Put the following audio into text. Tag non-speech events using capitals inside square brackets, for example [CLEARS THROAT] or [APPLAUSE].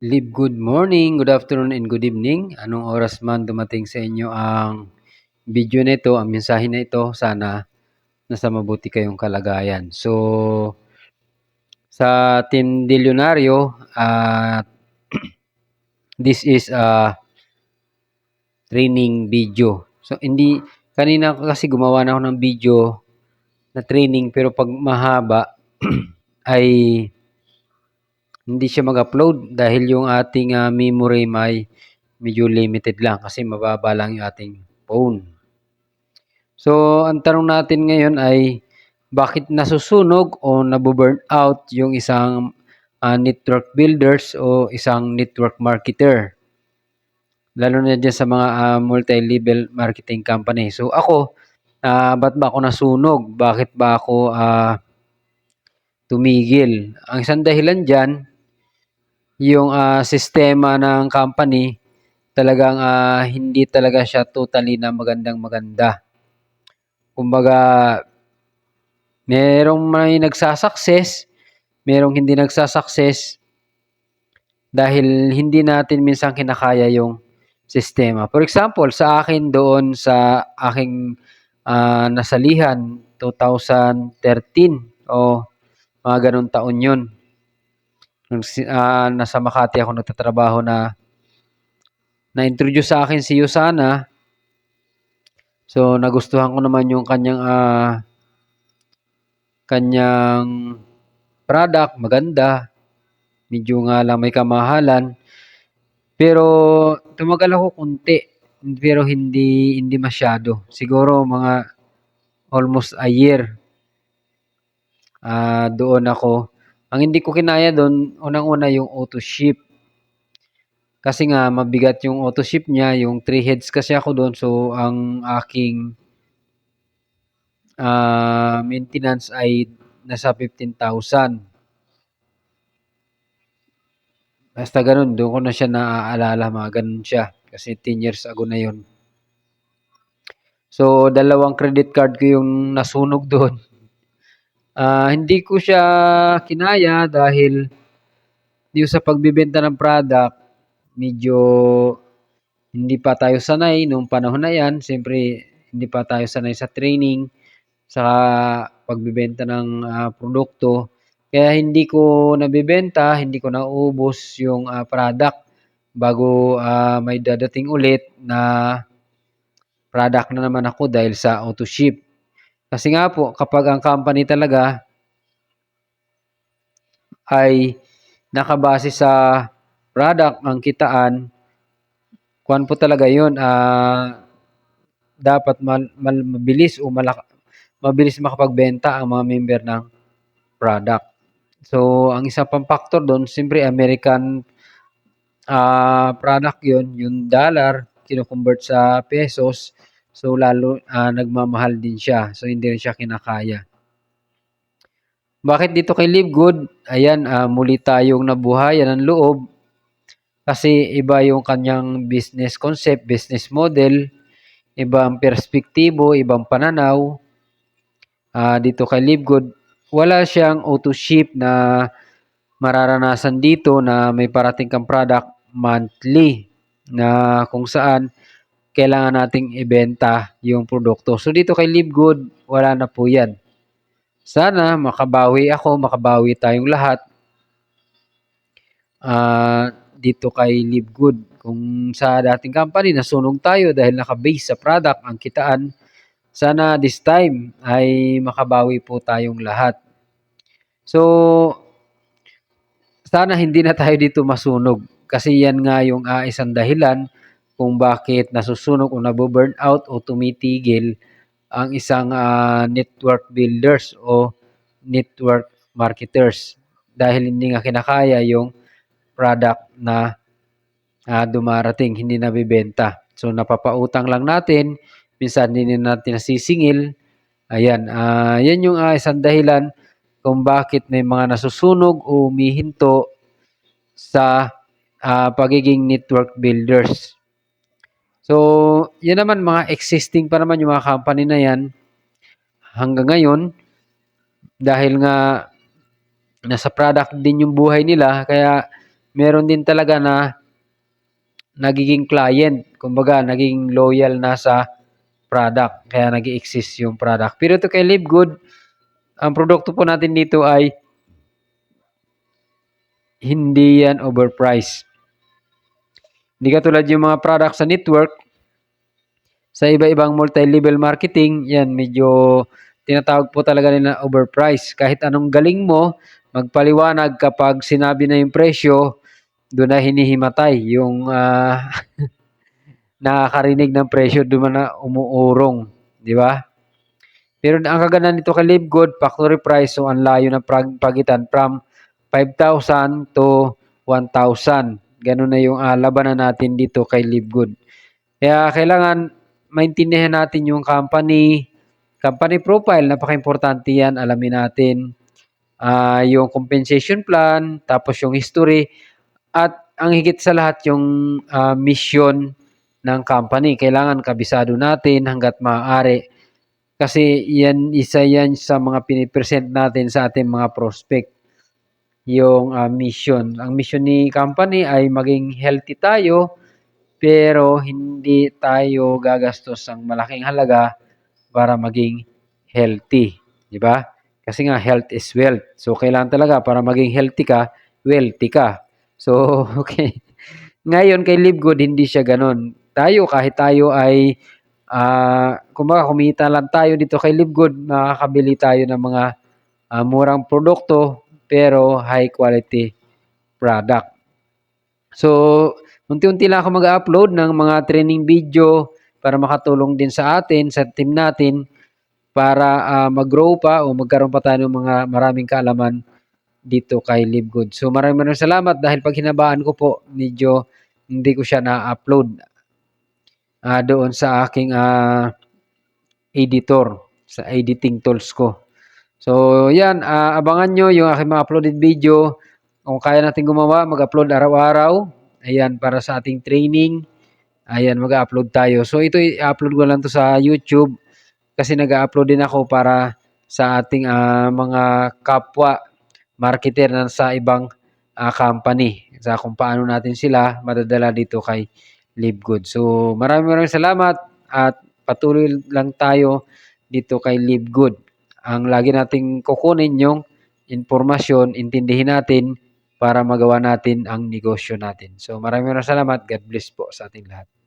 Live good morning, good afternoon, and good evening. Anong oras man dumating sa inyo ang video na ito, ang mensahe na ito, sana nasa mabuti kayong kalagayan. So, sa Team Delionario, uh, [CLEARS THROAT] this is a training video. So, hindi, kanina kasi gumawa na ako ng video na training, pero pag mahaba, [CLEARS THROAT] ay hindi siya mag-upload dahil yung ating uh, memory may medyo limited lang kasi mababa lang yung ating phone. So, ang tanong natin ngayon ay bakit nasusunog o nabuburn out yung isang uh, network builders o isang network marketer? Lalo na dyan sa mga uh, multi-level marketing company. So, ako, uh, ba't ba ako nasunog? Bakit ba ako uh, tumigil? Ang isang dahilan dyan, yung uh, sistema ng company talagang uh, hindi talaga siya totally na magandang maganda. Kumbaga, merong may nagsasucess, merong hindi nagsasucess dahil hindi natin minsan kinakaya yung sistema. For example, sa akin doon sa aking uh, nasalihan 2013 o mga ganun taon yun uh, nasa Makati ako nagtatrabaho na na-introduce sa akin si Yusana. So, nagustuhan ko naman yung kanyang uh, kanyang product, maganda. Medyo nga lang may kamahalan. Pero tumagal ako kunti, pero hindi hindi masyado. Siguro mga almost a year. Uh, doon ako ang hindi ko kinaya doon, unang-una yung auto ship. Kasi nga, mabigat yung auto ship niya, yung 3 heads kasi ako doon. So, ang aking uh, maintenance ay nasa 15,000. Basta ganun, doon ko na siya naaalala, mga ganun siya. Kasi 10 years ago na yon So, dalawang credit card ko yung nasunog doon. [LAUGHS] Uh, hindi ko siya kinaya dahil yung sa pagbibenta ng product, medyo hindi pa tayo sanay nung panahon na yan. Siyempre, hindi pa tayo sanay sa training, sa pagbibenta ng uh, produkto. Kaya hindi ko nabibenta, hindi ko nauubos yung uh, product bago uh, may dadating ulit na product na naman ako dahil sa auto ship. Kasi nga po, kapag ang company talaga ay nakabase sa product ang kitaan, kuan po talaga yun, uh, dapat mal, mal, mabilis o malak, mabilis makapagbenta ang mga member ng product. So, ang isa pang factor doon, siyempre American uh, product yun, yung dollar, kino-convert sa pesos, So lalo uh, nagmamahal din siya. So hindi rin siya kinakaya. Bakit dito kay Live Good? Ayan, uh, muli tayong nabuhayan ng loob kasi iba yung kanyang business concept, business model, ibang perspektibo, ibang pananaw. Uh, dito kay Live Good, wala siyang auto ship na mararanasan dito na may parating kang product monthly na kung saan kailangan nating ibenta yung produkto. So dito kay Live Good, wala na po yan. Sana makabawi ako, makabawi tayong lahat. Uh, dito kay Live Good. Kung sa dating company, nasunog tayo dahil naka-base sa product ang kitaan. Sana this time ay makabawi po tayong lahat. So, sana hindi na tayo dito masunog. Kasi yan nga yung uh, isang dahilan kung bakit nasusunog o nabuburn out o tumitigil ang isang uh, network builders o network marketers dahil hindi nga kinakaya yung product na uh, dumarating, hindi nabibenta. So napapautang lang natin, minsan hindi natin nasisingil. Ayan, uh, yan yung uh, isang dahilan kung bakit may mga nasusunog o umihinto sa uh, pagiging network builders. So, yan naman mga existing pa naman yung mga company na yan hanggang ngayon dahil nga nasa product din yung buhay nila kaya meron din talaga na nagiging client. Kumbaga, naging loyal na sa product. Kaya nag exist yung product. Pero ito kay Live Good, ang produkto po natin dito ay hindi yan overpriced. Hindi katulad yung mga product sa network, sa iba-ibang multi-level marketing, yan medyo tinatawag po talaga nila overpriced. Kahit anong galing mo, magpaliwanag kapag sinabi na yung presyo, doon na hinihimatay. Yung uh, [LAUGHS] nakakarinig ng presyo, doon na umuurong. Di ba? Pero ang kaganda nito kay Live Good, factory price, so ang layo ng pagitan from 5,000 to 1,000. Ganun na yung uh, labanan natin dito kay Live Good. Kaya kailangan maintindihan natin yung company, company profile, napaka-importante yan, alamin natin. Uh, yung compensation plan, tapos yung history, at ang higit sa lahat yung uh, mission ng company. Kailangan kabisado natin hanggat maaari. Kasi yan, isa yan sa mga pinipresent natin sa ating mga prospect yung uh, mission. Ang mission ni company ay maging healthy tayo pero hindi tayo gagastos ng malaking halaga para maging healthy, di ba? Kasi nga health is wealth. So kailangan talaga para maging healthy ka, wealthy ka. So [LAUGHS] okay. Ngayon kay Live Good hindi siya ganoon. Tayo kahit tayo ay uh, kumbaga kumita lang tayo dito kay Live Good, makakabili tayo ng mga uh, murang produkto pero high quality product. So, unti-unti lang ako mag-upload ng mga training video para makatulong din sa atin, sa team natin, para uh, mag-grow pa o magkaroon pa tayo ng mga maraming kaalaman dito kay Live. So maraming maraming salamat dahil pag hinabaan ko po, medyo hindi ko siya na-upload uh, doon sa aking uh, editor, sa editing tools ko. So, yan, uh, abangan nyo yung aking mga uploaded video. Kung kaya natin gumawa, mag-upload araw-araw. Ayan, para sa ating training. Ayan, mag-upload tayo. So, ito i-upload ko lang to sa YouTube kasi nag-upload din ako para sa ating uh, mga kapwa marketer na sa ibang uh, company. Sa kung paano natin sila madadala dito kay Live Good. So, maraming maraming salamat at patuloy lang tayo dito kay Live Good ang lagi nating kukunin yung informasyon, intindihin natin para magawa natin ang negosyo natin. So maraming maraming salamat. God bless po sa ating lahat.